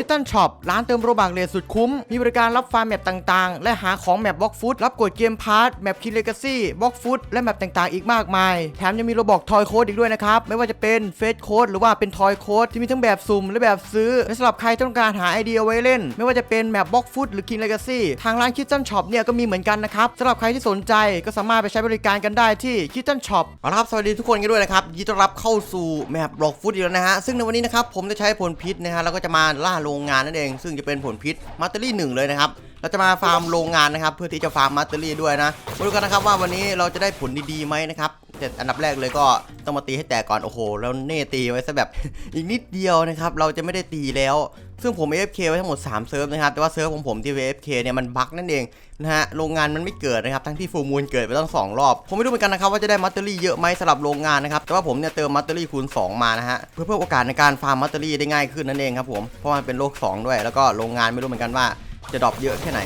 คิตตันช็อปร้านเติมโรบักเลทสุดคุ้ม มีบริการรับฟาร์มแมปต่างๆ และหาของแมปบล็อกฟุตรับกดเกมพาร์ทแมปคิเลกาซี่บล็อกฟุตและแมปต่างๆ อีกมากมาย แถมยังมีโรบอกทอยโค้ดอีกด้วยนะครับ ไม่ว่าจะเป็นเฟสโค้ดหรือว่าเป็นทอยโค้ดที่มีทั้งแบบสุ่มและแบบซื้อและสำหรับใครต้องการหาไอเดียเอาไว้เล่น ไม่ว่าจะเป็นแมปบล็อกฟุตหรือคิเลกาซี่ทางร้านคิตตันช็อปเนี่ยก็มีเหมือนกันนะครับสำหรับใครที่สนใจก็สามารถไปใช้บริการกันได้ที่คิตตันช็อปเอาละครับสวัสดีทุกคนกันด้วยนะครับยินดีต้อนรับเข้าสู่แมปบล็อกฟุตอีกแล้วนะฮะซึ่งในวันนี้นะครับผมจะใช้ผลพิษนะฮะแล้วก็จะมาล่าโรงงานนั่นเอง ซึ่งจะเป็นผลพิษมัตเตอรี่หนึ่งเลยนะครับเราจะมาฟาร์มโรงงานนะครับ เพื่อที่จะฟาร์มมัตเตอรี่ด้วยนะมาดูกันนะครับว่าวันนี้เราจะได้ผลดีๆไหมนะครับแต่อันดับแรกเลยก็ต้องมาตีให้แตกก่อนโอ้โหแล้วเน่ตีไว้ซะแบบอีกนิดเดียวนะครับ เราจะไม่ได้ตีแล้ว ซึ่งผม AFK ไว้ทั้งหมด 3 เซิร์ฟนะครับ แต่ว่าเซิร์ฟของผมที่ AFK เนี่ยมันบั๊กนั่นเองนะฮะ โรงงานมันไม่เกิดนะครับ ทั้งที่ฟูมูลเกิดไปตั้งสองรอบ ผมไม่รู้เหมือนกันนะครับว่าจะได้มัตเตอรี่เยอะไหมสำหรับโรงงานนะครับ แต่ว่าผมเนี่ยเติมมัตเตอรี่คูณ 2 มานะฮะ เพื่อเพิ่มโอกาสในการฟาร์มมัตเตอรี่ได้ง่ายขึ้นนั่นเองครับผม เพราะมันเป็นโลก 2 ด้วย แล้วก็โรงงานไม่รู้เหมือนกันว่าจะดรอปเยอะแค่ไหน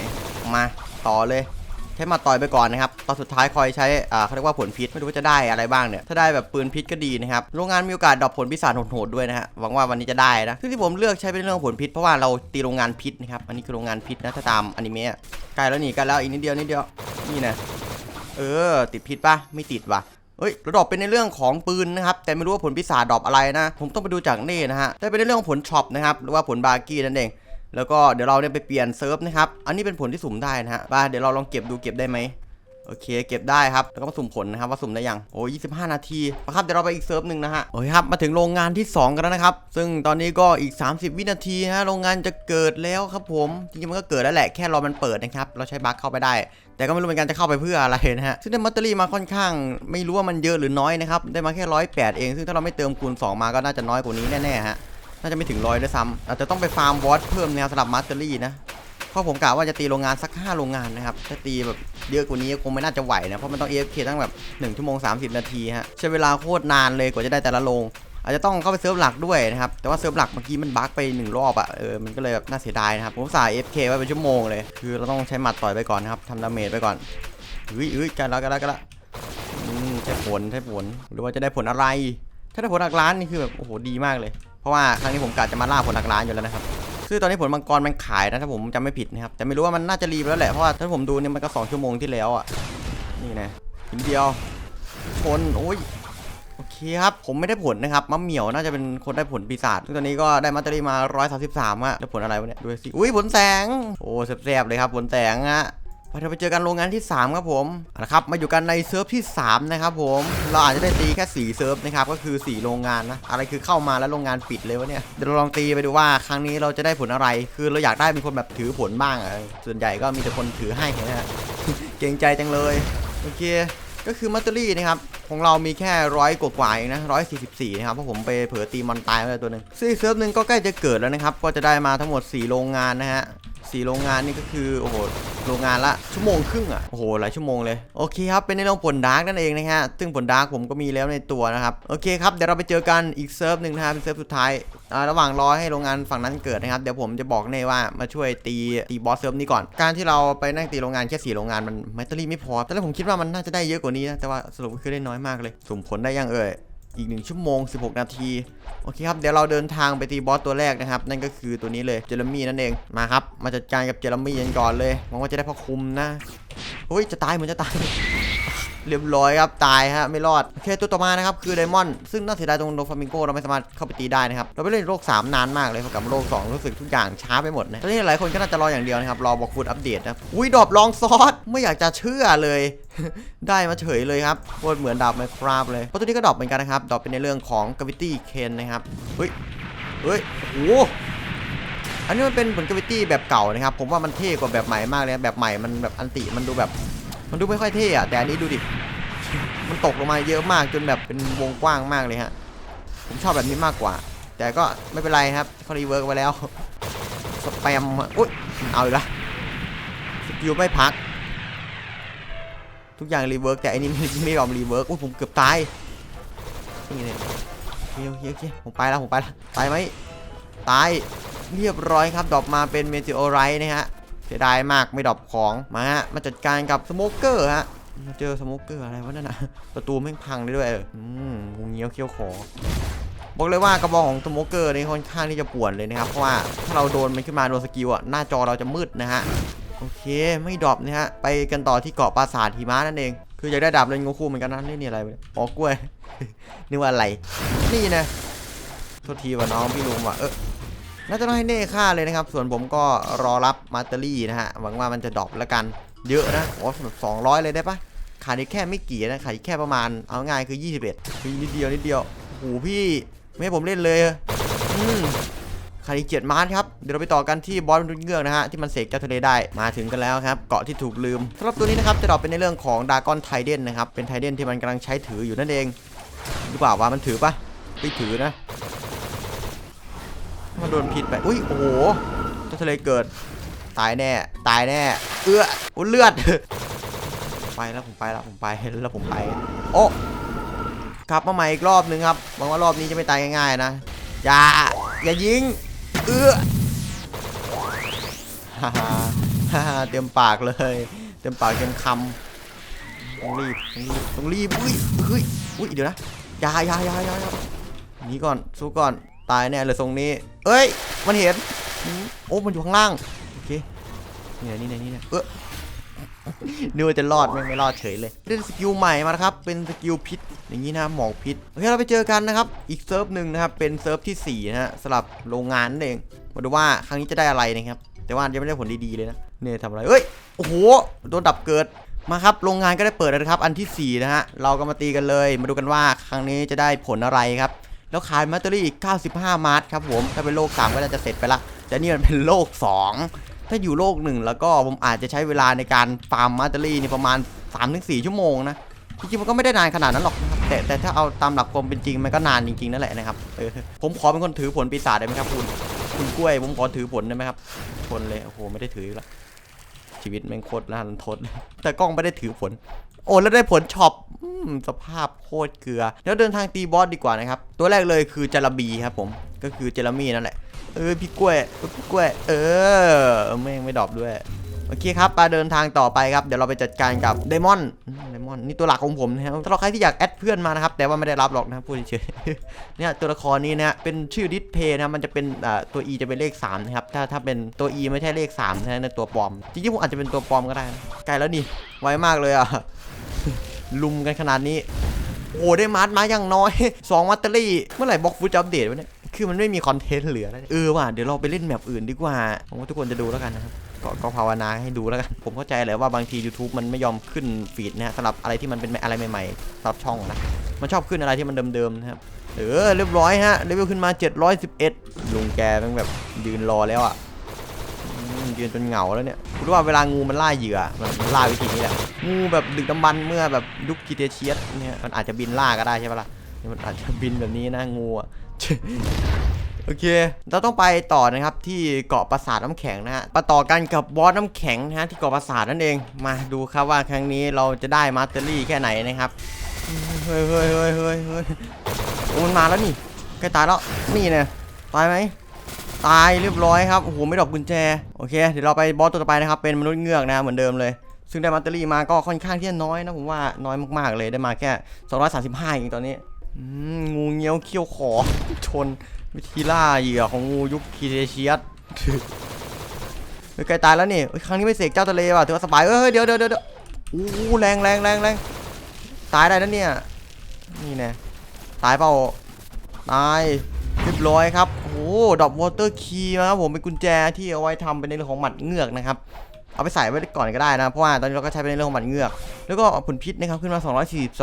มาต่อเลย ใช้มาต่อยไปก่อนนะครับตอนสุดท้ายคอยใช้อ่าเขาเรียกว่าผลพิษไม่รู้ว่าจะได้อะไรบ้างเนี่ยถ้าได้แบบปืนพิษก็ดีนะครับโรงงานมีโอกาสดรอปผลพิศาจโหดๆด้วยนะฮะหวังว่าวันนี้จะได้นะซึ่งที่ผมเลือกใช้เป็นเรื่องผลพิษเพราะว่าเราตีโรงงานพิษนะครับอันนี้คือโรงงานพิษนะถ้าตามอนิเมะใกล้แล้วนี่ใกล้แล้วอีกนิดเดียวนิดเดียวนี่นะเออ ติดพิษปะไม่ติดว่ะเฮ้ยเราดรอปเป็นในเรื่องของปืนนะครับ แต่ไม่รู้ว่าผลพิศาดรอปอะไรนะ ผมต้องไปดูจากเน่นะฮะ ได้เป็นในเรื่องของผลช็อปนะครับ หรือว่าผลบาร์กี้นั่นเอง แล้วก็เดี๋ยวเราเนี่ยไปเปลี่ยนเซิร์ฟนะครับ อันนี้เป็นผลที่สุ่มได้นะฮะไปเดี๋ยวเราลองเก็บดูเก็บได้ไหมโอเค เก็บได้ครับ แล้วก็มาสุ่มผลนะครับ ว่าสุ่มได้ยัง โอ้ย25 นาทีนะครับ เดี๋ยวเราไปอีกเซิร์ฟหนึ่งนะฮะ โอ้ยครับ มาถึงโรงงานที่ 2 กันแล้วนะครับ ซึ่งตอนนี้ก็อีก 30 วินาทีฮะ โรงงานจะเกิดแล้วครับผม จริงๆ มันก็เกิดแล้วแหละ แค่รอมันเปิดนะครับ เราใช้บั๊กเข้าไปได้ แต่ก็ไม่รู้เหมือนกันจะเข้าไปเพื่ออะไรนะฮะ ซึ่งได้มัตเตอรี่มาค่อนข้าง ไม่รู้ว่ามันเยอะหรือน้อยนะครับ ได้มาแค่ร้อยแปดเอง ซึ่งถ้าเราไม่เติมคูณ2มาก็น่าจะน้อยกว่านี้แน่ๆฮะ น่าจะไม่ถึงร้อยด้วยซ้ำอาจจะต้องไปฟาร์มบอสเพิ่มแนวสำหรับมัตเตอรี่นะเพราะผมกะว่าจะตีโรงงานสัก 5 โรงงานนะครับ ถ้าตีแบบเยอะกว่านี้คงไม่น่าจะไหวนะ เพราะมันต้อง AFK ตั้งแบบ1ชั่วโมง 30 นาทีฮะ ใช้เวลาโคตรนานเลยกว่าจะได้แต่ละโรง อาจจะต้องเข้าไปเซิร์ฟหลักด้วยนะครับ แต่ว่าเซิร์ฟหลักเมื่อกี้มันบั๊กไปหนึ่งรอบอะเออ มันก็เลยแบบน่าเสียดายนะครับ ผมสาย AFK ไว้เป็นชั่วโมงเลย คือเราต้องใช้หมัดต่อยไปก่อนนะครับทำดาเมจไปก่อนเฮ้ยเฮ้ยกันแล้วกันแล้วกันแล้วใช้ผลใช้ผล หรือว่าจะได้ผลอะไร ถ้าได้ผลหลักล้านนี่คือแบบโอ้โหดีมากเลย เพราะว่าครั้งนี้ผมกะจะมาล่าผลหลักล้านอยู่แล้วนะครับซึ่งตอนนี้ผลมังกรมันขายนะถ้าผมจำไม่ผิดนะครับแต่ไม่รู้ว่ามันน่าจะรีไปแล้วแหละเพราะว่าถ้าผมดูเนี่ยมันก็2ชั่วโมงที่แล้วอะนี่นะทีเดียวชนโอ้ยโอเคครับ ผมไม่ได้ผลนะครับมะเหมี่ยวน่าจะเป็นคนได้ผลปีศาจซึ่งตอนนี้ก็ได้มัตเตอรี่มา 133อะแล้วผลอะไรวะเนี่ย ดูสิ อุ้ยผลแสง โอ้แซ่บๆเลยครับผลแสงอะ ไปเราไปเจอกันโรงงานที่ 3 ครับผมเอาละครับมาอยู่กันในเซิร์ฟที่ 3 นะครับผมเราอาจจะได้ตีแค่4เซิร์ฟนะครับก็คือ 4 โรงงานนะอะไรคือเข้ามาแล้วโรงงานปิดเลยวะเนี่ยเดี๋ยวเราลองตีไปดูว่าครั้งนี้เราจะได้ผลอะไร คือเราอยากได้เป็นคนแบบถือผลบ้างอะส่วนใหญ่ก็มีแต่คนถือให้นะฮะเกรงใจจังเลยโอเคก็คือมัตเตอรี่นะครับของเรามีแค่ร้อยกว่าๆเองนะร้อยสี่สิบสี่นะครับเพราะผมไปเผลอตีมอนตายไปแล้วตัวหนึ่งซีเซิร์ฟหนึ่งก็ใกล้จะเกิดแล้วนะครับ ก็จะได้มาทั้งหมด 4 โรงงานนะฮะ สี่โรงงานนี่ก็คือโอ้โหโรงงานละชั่วโมงครึ่งอะโอ้โหหลายชั่วโมงเลยโอเคครับเป็นในเรื่องผลดาร์กนั่นเองนะฮะซึ่งผลดาร์กผมก็มีแล้วในตัวนะครับโอเคครับเดี๋ยวเราไปเจอกันอีกเซิร์ฟหนึ่งนะครับเป็นเซิร์ฟสุดท้ายระหว่างรอให้โรงงานฝั่งนั้นเกิดนะครับเดี๋ยวผมจะบอกเน่ว่ามาช่วยตีตีบอสเซิร์ฟนี้ก่อน การที่เราไปนั่งตีโรงงานแค่สี่โรงงานมันแบตเตอรี่ไม่พอแต่แล้วผมคิดว่ามันน่าจะได้เยอะกว่านี้นะแต่ว่าสรุปคือได้น้อยมากเลยสุ่มผลได้ยังเอ่ย อีก 1 ชั่วโมง 16 นาที โอเคครับ เดี๋ยวเราเดินทางไปตีบอสตัวแรกนะครับ นั่นก็คือตัวนี้เลยเจอร์มี่นั่นเอง มาครับ มาจัดการกับเจอร์มี่กันก่อนเลยหวังว่าจะได้พอคุมนะเฮ้ยจะตายเหมือนจะตาย เรียบร้อยครับตายฮะไม่รอดโอเคตัวต่อมานะครับคือไดมอนด์ซึ่งน่าเสียดายตรงโดฟามิงโกเราไม่สามารถเข้าไปตีได้นะครับเราไปเล่นโลก 3 นานมากเลยเพรากับโลก 2 รู้สึกทุกอย่างช้าไปหมดนะตอนนี้หลายคนก็น่าจะรออย่างเดียวนะครับรอบอกฟูดอัปเดตนะอุ้ยดอปลองซอสไม่อยากจะเชื่อเลย ได้มาเฉยเลยครับโคตรเหมือนดาบไมคราบเลยเพราะตัวนี้ก็ดอปเหมือนกันนะครับดอปเป็นในเรื่องของก a วิตี้เคนนะครับเฮ้ยเฮ้ยโอ้อันนี้มันเป็นผลก a วิตี้แบบเก่านะครับผมว่ามันเท่กว่าแบบใหม่มากเลยแบบใหม่มันแบบอันติมันดูแบบ มันดูไม่ค่อยเท่อะแต่อันนี้ดูดิ มันตกลงมาเยอะมากจนแบบเป็นวงกว้างมากเลยฮะ ผมชอบแบบนี้มากกว่า แต่ก็ไม่เป็นไรครับเขารีเวิร์กไปแล้ว สแปมอะอุ้ยเอาอีกละสกิลไม่พัก ทุกอย่างรีเวิร์กแต่อันนี้ไม่ไม่ยอมรีเวิร์กอุ้ยผมเกือบตาย นี่เลยเคโอเคโอเคผมไปแล้วผมไปแล้วตายไหมตายเรียบร้อยครับดรอปมาเป็นเมจิโอไรนะฮะ สียดายมากไม่ดรอปของมาฮะมาจัดการกับสโมเกอร์ฮะมาเจอสโมเกอร์อะไรวะนั่นน่ะประตูแม่งพังได้ด้วยเอออืมงูเงี้ยวเขี้ยวขอบอกเลยว่ากระบองของสโมเกอร์นี่ค่อนข้างที่จะป่วนเลยนะครับเพราะว่าถ้าเราโดนมันขึ้นมาโดนสกิลอะหน้าจอเราจะมืดนะฮะโอเคไม่ดรอปนะฮะไปกันต่อที่เกาะปราสาทหิมะนั่นเอง คืออยากได้ดาบเลนโงคูเหมือนกันนะนี่นี่อะไรอ๋อกล้วยนึกว่าอะไร นี่นะโทษทีว่าน้องพี่ลุงว่ะเออ น่าจะต้องให้เน่ฆ่าเลยนะครับ ส่วนผมก็รอรับมาสเตอรี่นะฮะ หวังว่ามันจะดรอปแล้วกัน เยอะนะ โอ้แบบสองร้อยเลยได้ปะขาดแค่ไม่กี่นะ ขาดแค่ประมาณ เอาง่ายคือ 21คือนิดเดียวนิดเดียวโอ้พี่ ไม่ให้ผมเล่นเลย อืมขาดอีกเจ็ดมาร์ครับ เดี๋ยวเราไปต่อกันที่บอสมนุษย์เงือกนะฮะ ที่มันเสกเจ้าทะเลได้ มาถึงกันแล้วครับ เกาะที่ถูกลืมสำหรับตัวนี้นะครับ จะดรอปเป็นในเรื่องของดากอนไทเดนนะครับ เป็นไทเดนที่มันกำลังใช้ถืออยู่นั่นเองหรือเปล่าวะมันถือปะไม่ถือนะ โดนพิษไป อุ้ยโอ้โหเจ้าทะเลเกิด ตายแน่ ตายแน่ เอื้ออุ้เลือด ไปแล้วผมไปแล้วผมไปแล้วผมไป โอ้กลับมาใหม่อีกรอบหนึ่งครับ หวังว่ารอบนี้จะไม่ตายง่ายๆนะ อย่า อย่ายิง เอื้อฮ่าฮ่าฮ่าฮ่าเต็มปากเลย เต็มปากเต็มคำต้องรีบต้องรีบต้องรีบ อุ้ยเฮ้ย อุ้ยเดี๋ยวนะ อย่าอย่าอย่าอย่าอย่าหนีก่อน สู้ก่อน ตายแน่เลยทรงนี้ เอ้ย มันเห็น โอ้มันอยู่ข้างล่าง โอเค นี่นะนี่นะนี่เออนึกว่าจะรอดไม่ไม่รอดเฉยเลยได้สกิลใหม่มานะครับ เป็นสกิลพิษ อย่างนี้นะหมอกพิษ โอเค เราไปเจอกันนะครับ อีกเซิร์ฟหนึ่งนะครับ เป็นเซิร์ฟที่4นะฮะสำหรับโรงงานนั่นเอง มาดูว่าครั้งนี้จะได้อะไรนะครับ แต่ว่ายังไม่ได้ผลดีๆเลยนะ เนี่ยทำอะไร เอ้ย โอ้โห โดนดับเกิด มาครับ โรงงานก็ได้เปิดแล้วนะครับ อันทีสี่4นะฮะ เราก็มาตีกันเลย มาดูกันว่าครั้งนี้จะได้ผลอะไรครับ แล้วขายแบตเตอรี่อีก 95 มาร์ทครับผมถ้าเป็นโลก 3 ก็น่าจะเสร็จไปละแต่นี่มันเป็นโลก 2 ถ้าอยู่โลก 1 แล้วก็ผมอาจจะใช้เวลาในการฟาร์มแบตเตอรี่นี่ประมาณ 3-4 ชั่วโมงนะจริงๆมันก็ไม่ได้นานขนาดนั้นหรอกนะครับแต่แต่ถ้าเอาตามหลักความเป็นจริงมันก็นานจริงๆนั่นแหละนะครับเออผมขอเป็นคนถือผลปีศาจได้ไหมครับคุณคุณกล้วยผมขอถือผลได้ไหมครับผลเลยโอ้โหไม่ได้ถือแล้วชีวิตแม่งโคตรน่ารันทดแต่กล้องไม่ได้ถือผล โอ้แล้วได้ผลช็อปสภาพโคตรเกลือ แล้วเดินทางตีบอสดีกว่านะครับ ตัวแรกเลยคือจาระบีครับผมก็คือเจลามี่นั่นแหละเออพี่กล้วยเออพี่กล้วย เออแม่งไม่ดรอปด้วยโอเคครับมาเดินทางต่อไปครับ เดี๋ยวเราไปจัดการกับเดมอนเดมอนนี่ตัวหลักของผมนะครับสำหรับใครที่อยากแอดเพื่อนมานะครับ แต่ว่าไม่ได้รับหรอกนะพูดเฉยๆเนี่ยตัวละครนี้นะเป็นชื่อดิสเพย์นะ มันจะเป็นตัว E จะเป็นเลข3นะครับ ถ้าถ้าเป็นตัว E ไม่ใช่เลข3นะในตัวปลอม จริงๆผมอาจจะเป็นตัวปลอมก็ได้ ไกลแล้วนี่ ไวมากเลยอะ ลุมกันขนาดนี้ โอ้ได้มาร์ทมาอย่างน้อย 2มัตเตอรี่ เมื่อไหร่บล็อกฟูดจะอัปเดตวะเนี่ย คือมันไม่มีคอนเทนต์เหลือแล้วเนี่ยเออว่ะเดี๋ยวเราไปเล่นแมปอื่นดีกว่าผมว่าทุกคนจะดูแล้วกันนะครับก็ก็ภาวนาให้ดูแล้วกัน ผมเข้าใจเลยว่าบางที YouTube มันไม่ยอมขึ้นฟีดนะฮะสำหรับอะไรที่มันเป็นอะไรใหม่ๆสำหรับช่องนะ มันชอบขึ้นอะไรที่มันเดิมๆนะครับ เออเรียบร้อยฮะเลเวลขึ้นมา 711ลุงแกแม่งแบบยืนรอแล้วอะ ยืนจนเหงาแล้วเนี่ยคุณว่าเวลางูมันล่าเหยื่อมันล่าวิธีนี้แหละงูแบบดึกดำบรรเมื่อแบบยุคกิเทเชียสเนี่ยมันอาจจะบินล่าก็ได้ใช่ปะล่ะมันอาจจะบินแบบนี้นะงูอะโอเค เราต้องไปต่อนะครับที่เกาะปราสาทน้ำแข็งนะฮะมาต่อกันกับบอสน้ำแข็งนะฮะที่เกาะปราสาทนั่นเอง มาดูครับว่าครั้งนี้เราจะได้มาสเตอรี่แค่ไหนนะครับ เฮ้ยเฮ้ยเฮ้ยเฮ้ยเฮ้ยมันมาแล้วนี่ใกล้ตายแล้ว นี่เนี่ยตายไหม ตายเรียบร้อยครับโอ้โหไม่ดอกกุญแจโอเคเดี๋ยวเราไปบอสตัวต่อไปนะครับเป็นมนุษย์เงือกนะเหมือนเดิมเลย ซึ่งได้มาสเตอรี่มาก็ค่อนข้างที่จะน้อยนะผมว่าน้อยมากๆเลยได้มาแค่ 235เองตอนนี้อืมงูเงี้ยวเขี้ยวขอชนวิธีล่าเหยื่อของงูยุคคีเทเชียสเฮ้ยใกลตายแล้วนี่ครั้งนี้ไม่เสกเจ้าทะเลว่ะถือว่าสบายเอ้ยเดี๋ยวเดี๋ยวเดี๋ยวอู้แรงแรงแรงแรงตายได้แล้วเนี่ยนี่แน่ตายเปล่าตายเรียบร้อยครับ หดอกวอเตอร์คีย์นะครับผมเป็นกุญแจที่เอาไว้ทำเป็นในเรื่องของหมัดเงือกนะครับเอาไปใส่ไว้ก่อนก็ได้นะเพราะว่าตอนนี้เราก็ใช้เป็นในเรื่องของหมัดเงือก แล้วก็ผลพิษนะครับขึ้นมา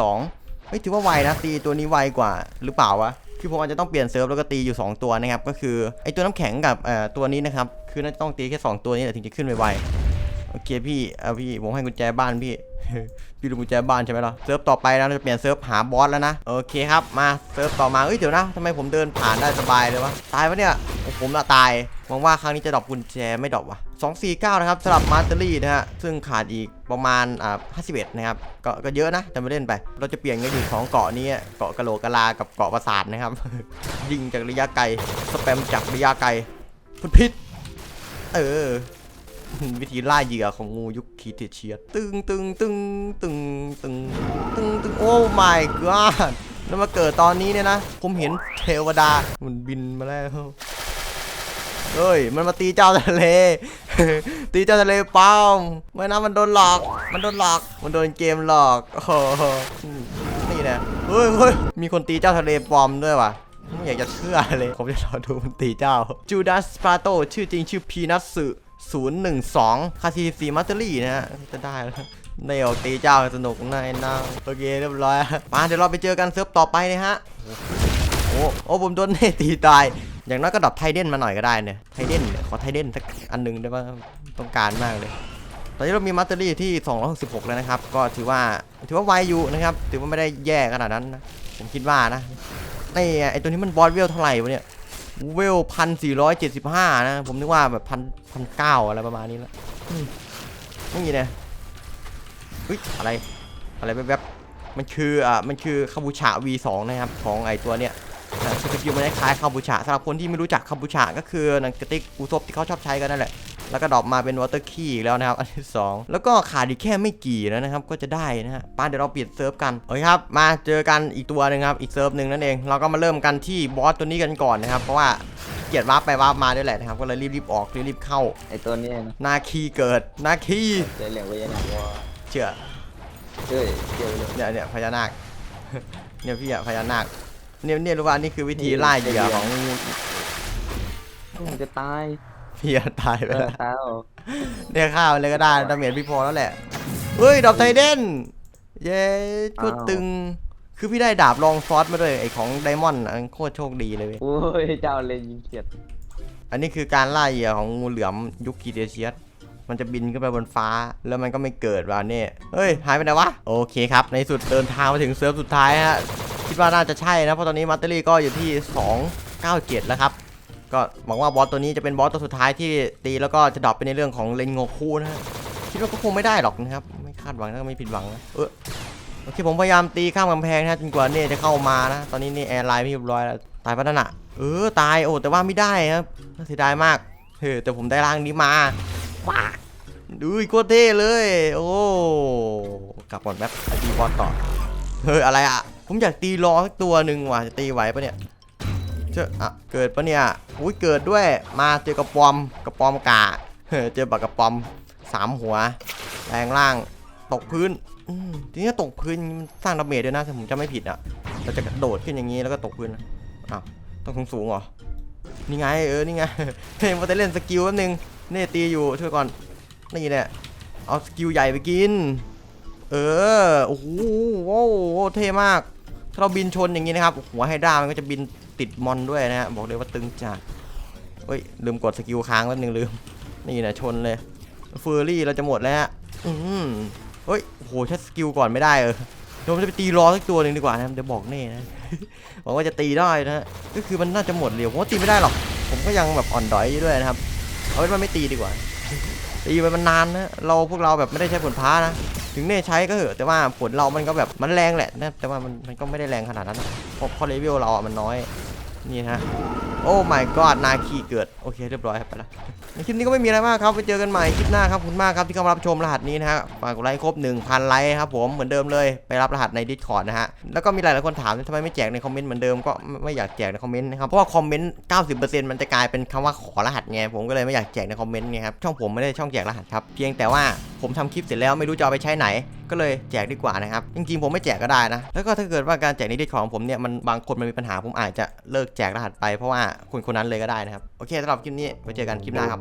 242เฮ้ยถือว่าไวนะตีตัวนี้ไวกว่าหรือเปล่าวะคือผมอาจจะต้องเปลี่ยนเซิร์ฟแล้วก็ตีอยู่ 2 ตัวนะครับก็คือไอตัวน้ำแข็งกับเอ่อตัวนี้นะครับคือน่าจะต้องตีแค่ 2 ตัวนี้แหละถึงจะขึ้นไวๆโอเคพี่เอาพี่ผมให้กุญแจบ้านพี่ พี่รู้กุญแจบ้านใช่ไหมล่ะเซิร์ฟต่อไปนะเราจะเปลี่ยนเซิร์ฟหาบอสแล้วนะโอเคครับมาเซิร์ฟต่อมาเอ้ยเดี๋ยวนะทำไมผมเดินผ่านได้สบายเลยวะตายวะเนี่ยโอ้ผมละตายหวังว่าครั้งนี้จะดรอปกุญแจไม่ดรอปวะ249 นะครับสำหรับมาสเตอรี่นะฮะซึ่งขาดอีกประมาณอ่า51 นะครับก็ก็เยอะนะแต่ไม่เล่นไป เราจะเปลี่ยนกันอยู่สองเกาะนี้เกาะกะโหลกกะลากับเกาะปราสาทนะครับยิงจากระยะไกลสแปมจากระยะไกลพุดพิษเออ วิธีล่าเหยื่อของงูยุคคีเทเชียตึงตึงตึงตึงตึงตึงตึงโอ้ my god แล้วมาเกิดตอนนี้เนี่ยนะ ผมเห็นเทวดา มันบินมาแล้วเฮ้ย มันมาตีเจ้าทะเล ตีเจ้าทะเลปลอมไม่นะมันโดนหลอก มันโดนหลอก มันโดนเกมหลอกโอ้โหนี่นะเฮ้ยเฮ้ยมีคนตีเจ้าทะเลปลอมด้วยว่ะไม่อยากจะเชื่อเลย ผมจะรอดูมันตีเจ้าจูด a สปาโตชื่อจริงชื่อพีนัสสึ 012 คาซีซีมัตเตอรี่นะฮะจะได้แล้วในออกตีเจ้าสนุกนายนางโอเคเรียบร้อยมาเดี๋ยวเราไปเจอกันเซิร์ฟต่อไปนะฮะ โอ้โอ้ผมโดนเนตีตาย อย่างน้อยก็ดรอปไทเดนมาหน่อยก็ได้เนี่ยไทเดนเนี่ยขอไทเดนสักอันหนึงได้ป่ะต้องการมากเลย ตอนนี้เรามีมัตเตอรี่ที่ 266 แล้วนะครับ ก็ถือว่าถือว่าไวอยู่นะครับ ถือว่าไม่ได้แย่ขนาดนั้นนะ ผมคิดว่านะนี่ไงไอตัวนี้มันบอสเวลเท่าไหร่วะเนี่ย เวลพันสี่ร้อยเจ็ดสิบห้านะ ผมนึกว่าแบบพันพันเก้าอะไรประมาณนี้แล้วอืมนี่นะเฮ้ยอะไร อะไรแวบๆมันคืออ่ามันคือคาบูชา V2 นะครับ ของไอตัวเนี้ย สกิลมันคล้ายๆคาบูชาสำหรับคนที่ไม่รู้จักคาบูชาก็คือหนังกระติกอูซบที่เขาชอบใช้กันนั่นแหละแล้วก็ดรอปมาเป็นวอเตอร์คีย์แล้วนะครับ อันที่ 2 แล้วก็ขาดอีกแค่ไม่กี่แล้วนะครับ ก็จะได้นะฮะป้าเดี๋ยวเราเปลี่ยนเซิร์ฟกันโอเคครับ มาเจอกันอีกตัวหนึ่งครับ อีกเซิร์ฟหนึ่งนั่นเอง เราก็มาเริ่มกันที่บอสตัวนี้กันก่อนนะครับ เพราะว่าเกลียดวาร์ปไปวาร์ปมาด้วยแหละนะครับ ก็เลยรีบๆออกรีบๆเข้า ไอตัวเนี้ยนะนาคีเกิด นาคีเจอเหลียงไว้ยังไงว่าเชื่อเอ้ยเจอเลยเนี่ยเนี่ยพญานาค เนี่ยพี่อะพญานาค เนี่ยเนี่ยรู้ว่านี่คือวิธีล่าเหยื่อของมันจะตายพี่อะตายไปเออแล้วตายเอาเนี่ยข้าวเลยก็ได้ดาเมจพี่พอแล้วแหละเฮ้ยดาบไทเดนเย้โคตรตึงคือพี่ได้ดาบลองซอสมาด้วยไอของไดมอนด์อันโคตรโชคดีเลยเว้ยโอ้ยเจ้าเลยยิงเขียด อันนี้คือการล่าเหยื่อของงูเหลือมยุคกีเดเชียสมันจะบินขึ้นไปบนฟ้าแล้วมันก็ไม่เกิดว่ะเนี่ยเฮ้ยหายไปไหนวะโอเคครับ ในสุดเดินทางมาถึงเซิร์ฟสุดท้ายฮะคิด ว่าน่าจะใช่นะเพราะตอนนี้มัตเตอรี่ก็อยู่ที่ 297 แล้วครับก็หวังว่าบอสตัวนี้จะเป็นบอสตัวสุดท้ายที่ตีแล้วก็จะดรอปไปในเรื่องของเลนโงคูนะฮะคิดว่าก็คงไม่ได้หรอกนะครับไม่คาดหวังแล้วก็ไม่ผิดหวังนะเออโอเคผมพยายามตีข้ามกำแพงนะจนกว่าเน่จะเข้ามานะ ตอนนี้นี่แอร์ไลน์ไม่เรียบร้อยแล้วตายพัฒนะเออตายโอ้แต่ว่าไม่ได้ครับเสียดายมากเฮ้แต่ผมได้ร่างนี้มาว้าดูอีกโคตรเท่เลย โอ้กลับก่อนแป๊บไปตีบอลต่อเฮ้ยอะไรอะ ผมอยากตีล้อสักตัวหนึ่งว่ะจะตีไหวปะเนี่ยเจออะเกิดปะเนี่ยอุ้ยเกิดด้วยมาเจอกระปอมกระปอมกาเฮ้ยเจอบักกระปอมสามหัวแรงล่างตกพื้นทีนี้ตกพื้นมันสร้างดาเมจด้วยนะถ้าผมจำไม่ผิดอะเราจะกระโดดขึ้นอย่างนี้แล้วก็ตกพื้นนะอ้าวต้องสูงสูงเหรอนี่ไงเออนี่ไงเฮ้ยมาแต่เล่นสกิลแป๊บนึงเน่ตีอยู่ช่วยก่อนนี่แหละเอาสกิลใหญ่ไปกิน เออโอ้โหโอ้โหเท่มาก ถ้าเราบินชนอย่างนี้นะครับ หัวไฮด้ามันก็จะบินติดมอนด้วยนะฮะบอกเลยว่าตึงจัดเฮ้ยลืมกดสกิลค้างแป๊บนึงลืม นี่นะชนเลยเฟอร์รี่เราจะหมดแล้วฮะอืมเฮ้ยโหใช้สกิลก่อนไม่ได้เออเดี๋ยวผมจะไปตีล้อสักตัวหนึ่งดีกว่านะเดี๋ยวบอกเน่นะหวังว่าจะตีได้นะฮะก็คือมันน่าจะหมดเร็วผมว่าตีไม่ได้หรอกผมก็ยังแบบอ่อนดอยอยู่ด้วยนะครับเอาเป็นว่าไม่ตีดีกว่าตีไปมันนานนะเราพวกเราแบบไม่ได้ใช้ผลพ้านะ ถึงเน่ใช้ก็เหอะแต่ว่าผลเรามันก็แบบมันแรงแหละนะแต่ว่ามันมันก็ไม่ได้แรงขนาดนั้นเพราะเพราะเลเวลเราอะมันน้อยนี่นะฮะโอ้ my god นาคีเกิด โอเคเรียบร้อยครับไปละในคลิปนี้ก็ไม่มีอะไรมากครับ ไปเจอกันใหม่คลิปหน้าครับขอบคุณมากครับที่เข้ามารับชมรหัสนี้นะฮะฝากกดไลค์ครบ 1,000 ไลค์ครับผมเหมือนเดิมเลยไปรับรหัสใน Discord นะฮะ แล้วก็มีหลายๆคนถามทำไมไม่แจกในคอมเมนต์เหมือนเดิมก็ไม่ไม่อยากแจกในคอมเมนต์นะครับ เพราะว่าคอมเมนต์ 90%มันจะกลายเป็นคำว่าขอรหัสไงผมก็เลยไม่อยากแจกในคอมเมนต์ไงครับช่องผมไม่ได้ช่องแจกรหัสครับเพียงแต่ว่า ผมทำคลิปเสร็จแล้วไม่รู้จะเอาไปใช้ไหน ก็เลยแจกดีกว่านะครับจริงๆผมไม่แจกก็ได้นะ แล้วก็ถ้าเกิดว่าการแจกนิดิตของผมเนี่ยมันบางคนมันมีปัญหาผมอาจจะเลิกแจกรหัสไปเพราะว่าคนคนนั้นเลยก็ได้นะครับโอเคสำหรับคลิปนี้ไว้เจอกันคลิปหน้าครับ